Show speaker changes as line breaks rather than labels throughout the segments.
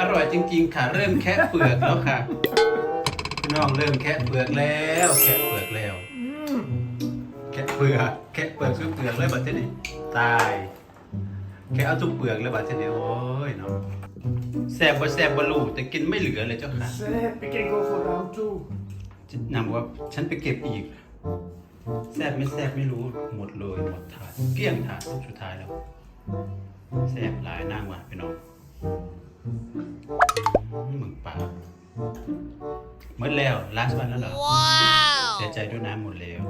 อร่อยจริง ๆ ค่ะ เริ่มแค่เปลือกแล้วค่ะพี่น้องเริ่มแค่เปลือกแล้วแค่เปลือกแล้ว แค่เปลือกแค่เปลือกทุกเปลือกเลยบัดเทนี้ตาย แค่เอาทุกเปลือกเลยบัดเทนี้โอ้ยเนาะแซ่บบ่แซ่บบ่รู้แต่กินไม่เหลือเลยเจ้าค่ะ
Säg, we can go for round two.
นำว่าฉันไปเก็บอีก แซ่บไม่แซ่บไม่รู้หมดเลยหมดถาดเกลี้ยงถาดสุดท้ายแล้ว แซ่บหลายนั่งว่ะพี่น้อง อื้อมึงปลาหมดแล้วลาสวันแล้วเหรอ เสียใจด้วยนะหมดแล้ว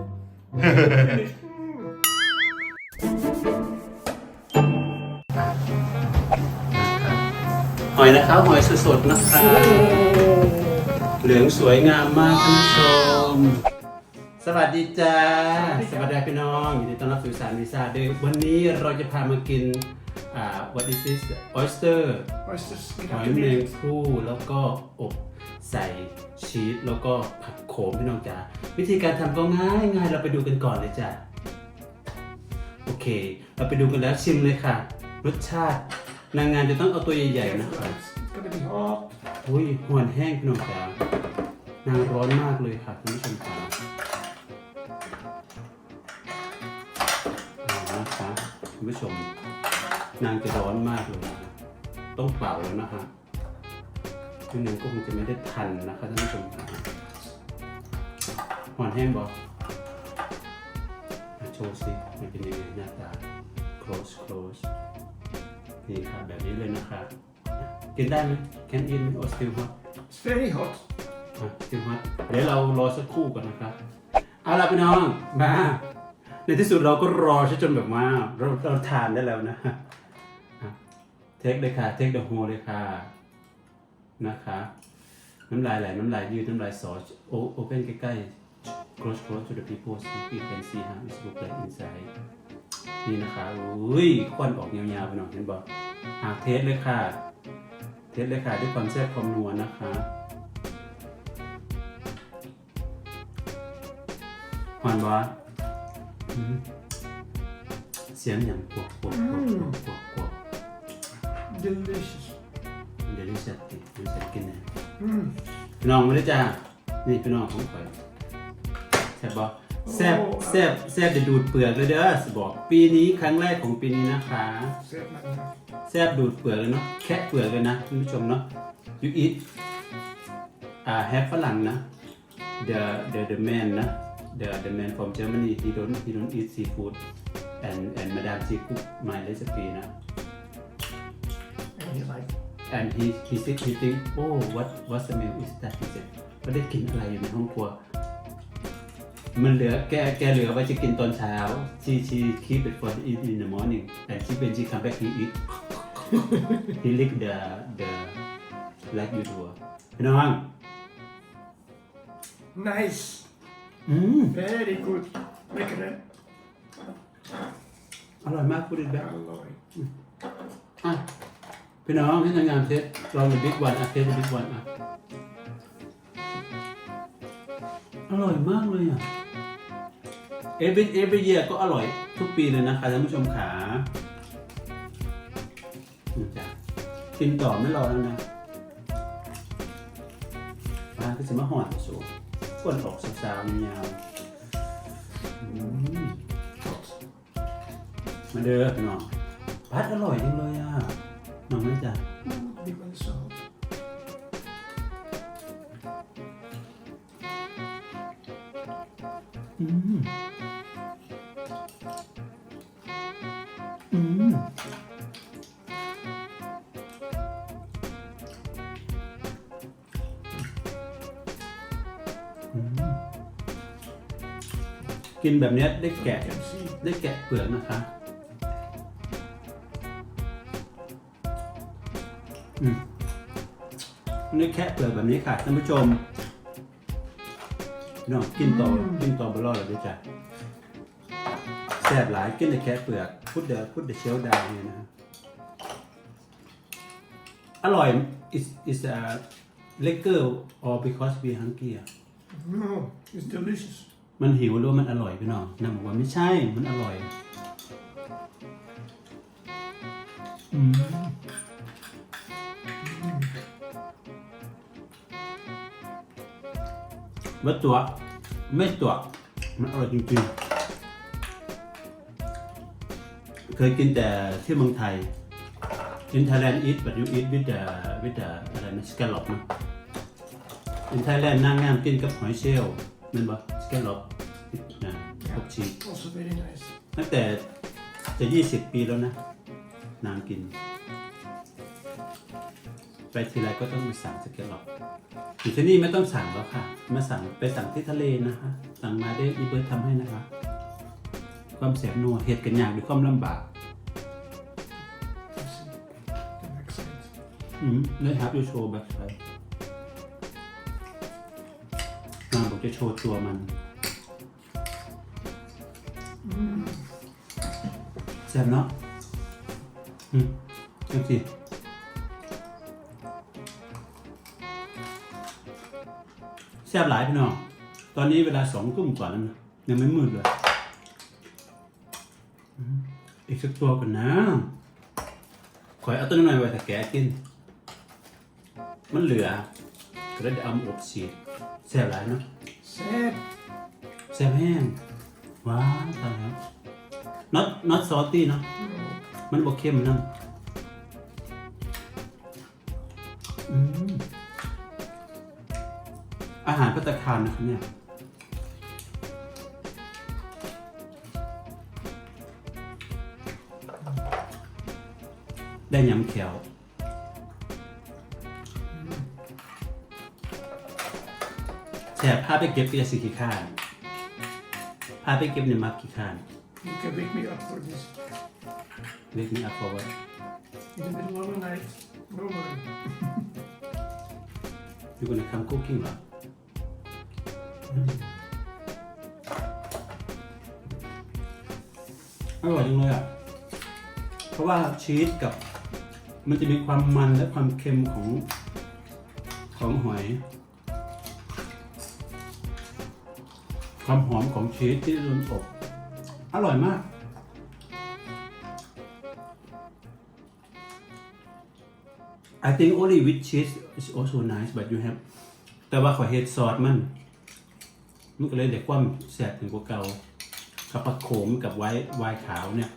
หอยนะครับ หอยสดๆนะครับ เหลืองสวยงามมากท่านผู้ชม สวัสดีจ้า สวัสดีพี่น้องยินดีต้อนรับสู่สารวิซาเดย์วันนี้เราจะพามากินอ่า what is this oyster
Oysters,
หอยแมงผู้แล้วก็อบใส่ชีสแล้วก็ผักโขมพี่น้องจ้าวิธีการทำก็ง่ายง่ายเราไปดูกันก่อนเลยจ้าโอเค เราไปดูกันแล้วชิมเลยค่ะ รสชาตินางงานจะต้องเอาตัวใหญ่ๆนะครับ
It's gonna be hot.
อุ้ยหวนแห้งพี่น้องจ๋านางร้อนมากเลยค่ะคุณผู้ชมค่ะเคุณผู้ชม นางจะร้อนมากเลยนะต้องเป่าแล้วนะคะคุณหนึ่งก็คงจะไม่ได้ทันนะคะท่านผู้ชมค่ะหวนแห้งบอกมาโชว์สิมันเป็นยังไงหน้าตา close close นี่ค่ะแบบนี้เลยนะคะกินได้ไหม can eat ไหม or still hot
It's very hot.
อะ still hot เดี๋ยวเรารอสักครู่ก่อนนะครับเอาล่ะพี่น้องมา ในที่สุดเราก็รอจนแบบว่าเราเราทานได้แล้วนะเทคเลยค่ะเทคเดอะโฮเลยค่ะนะคะน้ำลายไหลน้ำลายยืดน้ำลายสอโอโอเ n นใกล้ๆ close close to the people so you can see how it looks like inside นี่นะคะอุ้ยควันออกยาวๆไปหน่อยเห็นบอกอะเทสเลยค่ะ เทสเลยค่ะด้วยความแซ่บความนัวนะคะหวานวะอืม เสียงอย่างกวกกวกกวกกวกกวกกวก
Delicious.
เดี๋ยวนี้เสร็จติเดี๋ยวเสร็จกินนะ
Mm.
พี่น้องมาเลยจ้านี่พี่น้องของข่อยแซ่บบอกแซ่บแซ่บแซ่บจะดูดเปลือกเลยเด้อสิบอก ปีนี้ครั้งแรกของปีนี้นะคะ
Säg man.
แซ่บดูดเปลือกเลยเนาะแคะเปลือกเลยนะคุณผู้ชมเนาะ you eat อ่า have ฝรั่งนะ the the the man นะ the the man from Germany he don't he don't eat seafood and and madam she cook my recipe นะ
And you like,
and he he said he think oh what what smell is that he said ว่าได้กลินอะไรอยู่ในห้องครัว มันเหลือแกแกเหลือไว้จะกินตอนเช้า she she keep it for eat in the morning and she when she come back he eat he lick the the like you do พี่น้อง
nice.
อืม
Very good. Lekker hè?
อร่อยมากพูดอีกแบบ
Alloy.
อะพี่น้องให้ทางงานเทสลองดูบิ๊กวันอะเทสดูบิ๊กวันอะอร่อยมากเลยอะ every every year ก็อร่อยทุกปีเลยนะคะท่านผู้ชมขานี่จ้ะกินต่อไม่รอแล้วนะปลาก็จะมาหอดสู ก้นออกสาวๆยาวมาเด้อพี่น้องพัดอร่อยจังเลยอะน้องนะจ๊ะอืม กินแบบเนี้ยได้แกะ
You can see.
ได้แกะเปลือกนะคะอืมนี่แค่เปลือกแบบนี้ค่ะท่านผู้ชมพี่น้องกินต่อกินต่อบลอดเลยด้วยจ้ะแซ่บหลายกินแต่แค่เปลือกพุดเดอพุดเดเชลดาวเนี่ยนะอร่อย is is a liquor or because we hungry อะ
No, it's delicious.
มันหิวหรือมันอร่อยไปเน้องนางบอกว่าไม่ใช่ มันอร่อยอืมวัตัวไม่ตัวมันอร่อยจริงๆ เคยกินแต่ที่เมืองไทยอินเทอร์แลนด์ but บัตยูอิตวิดาวิดาอะไรนะสแกลล็อปนะอินเทอร์แลนด์น่างงามกินกับหอยเชลล์เมันปะ scallop นะผักชี
Also very nice.
ตั้งแต่จะ 20 ปีแล้วนะ นางกิน ไปทีไรก็ต้องมาสั่งสเก็ตหรอกอยู่ที่นี่ไม่ต้องสั่งแล้วค่ะ มาสั่งไปสั่งที่ทะเลนะคะ สั่งมาได้อีเบิร์ททำให้นะคะ ความแสบนัวเห็ดกันอย่างด้วยความลำบาก
You see, the back side.
อืมเลยครับดูโชว์แบบไทย จะโชว์ตัวมันแซ่บเนาะอืมดูสิแซ่บหลายพี่น้อง ตอนนี้เวลาสองทุ่มกว่าแล้วนะยังไม่มืดเลยอีกสักตัวก่อนนะขอยเอาต้นหน่อยไว้ถ้าแกกิน มันเหลือก็ได้เอามาอบชีสแซ่บหลายเนาะ แซ่บแห้งว้าวตายแล้ว not not salty เนาะมันบอกเข้มนั่นอืมอาหารพัตคารนะครับเนี่ยได้ยำเขียวแช่พาไปเก็บก็จสิขี้ข้า นพาไปเก็บในมักขี้ข้าน
You can wake me up for this.
เรียกนี่อัพเอาไว้
In the middle of the night. No worry.
อยู่กันในคำคุกกิ้งเหรออืมอร่อยจังเลยอะ เพราะว่าชีสกับ มันจะมีความมันและความเค็มของของหอย ความหอมของชีสที่โดนอบอร่อยมาก I think only with cheese is also nice but you have แต่ว่าขอเฮ็ดซอสมัน มันก็เลยได้ความแสบถึงกว่าเก่ากับผักโขมกับไว้ไวน์ขาวเนี่ย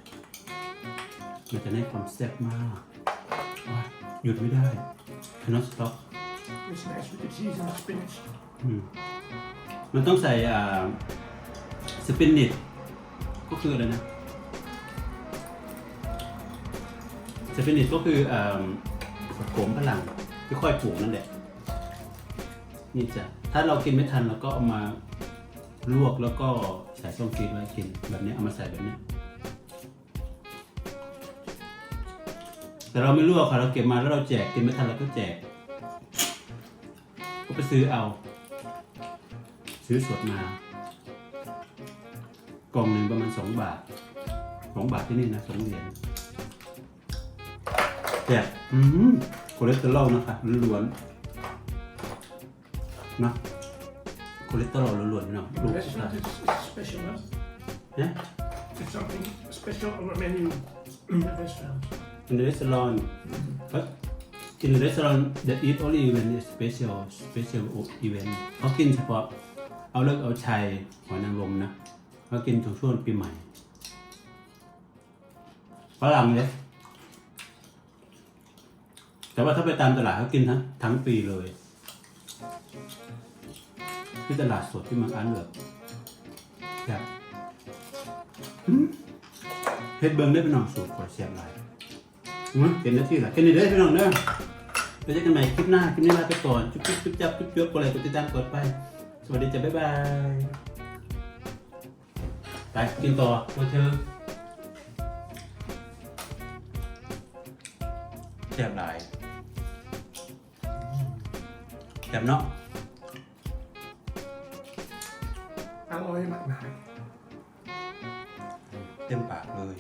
มันจะได้ความแซ่บมากโอ๊ยหยุดไม่ได้ cannot stop
It's nice with the cheese and the spinach.
อื มันต้องใส่อ่าสปินนิตก็คืออะไรนะสปินนิตก็คืออ่าผักโขมฝรั่งที่ค่อยปลูกนั่นแหละนี่จ้ะถ้าเรากินไม่ทันเราก็เอามาลวกแล้วก็ใส่ส้มฟีดไว้กินแบบนี้เอามาใส่แบบนี้ แต่เราไม่ลวกค่ะเราเก็บมาแล้วเราแจกกินไม่ทันเราก็แจก ก็ไปซื้อเอา ซื้อสดมากล่องหนึ่งประมาณสองบาทสองบาทที่นี่นะสองเหรียญแจกอืมคอเลสเตอรอลนะคะล้วนๆนะคอเลสเตอรอลล้วนๆเนาะ
In
ลู
the
ก
restaurant, it's, it's special, huh?
นะ
It's something special on the menu in the restaurant.
in the restaurant but in the restaurant that eat only when it's special special event เขากินเฉพาะ เอาเลิกเอาชัยหอยนางรมนะเขากินช่วงช่วงปีใหม่ฝรั่งเลยแต่ว่าถ้าไปตามตลาดเขากินทั้งทั้งปีเลยที่ตลาดสดที่มืองอันเหลือครับเฮ็ดเบิ้งได้เป็นน้องสูตรขอเสียบหลายอืมเป็นหน้าที่หละแค่นี้เด้อพี่น้องเด้อไปเจอกันใหม่คลิปหน้า คลิปนี้ลาไปก่อน จุ๊บจุ๊บจุ๊บจับจุ๊บจุ๊บกดไลค์กดติดตามกดไป สวัสดีจ้ะบ๊ายบาย ไปกินต่อตัวเธอแซ่บหลายแซ่บเนาะ
Alloy McNair.
เต็มปากเลย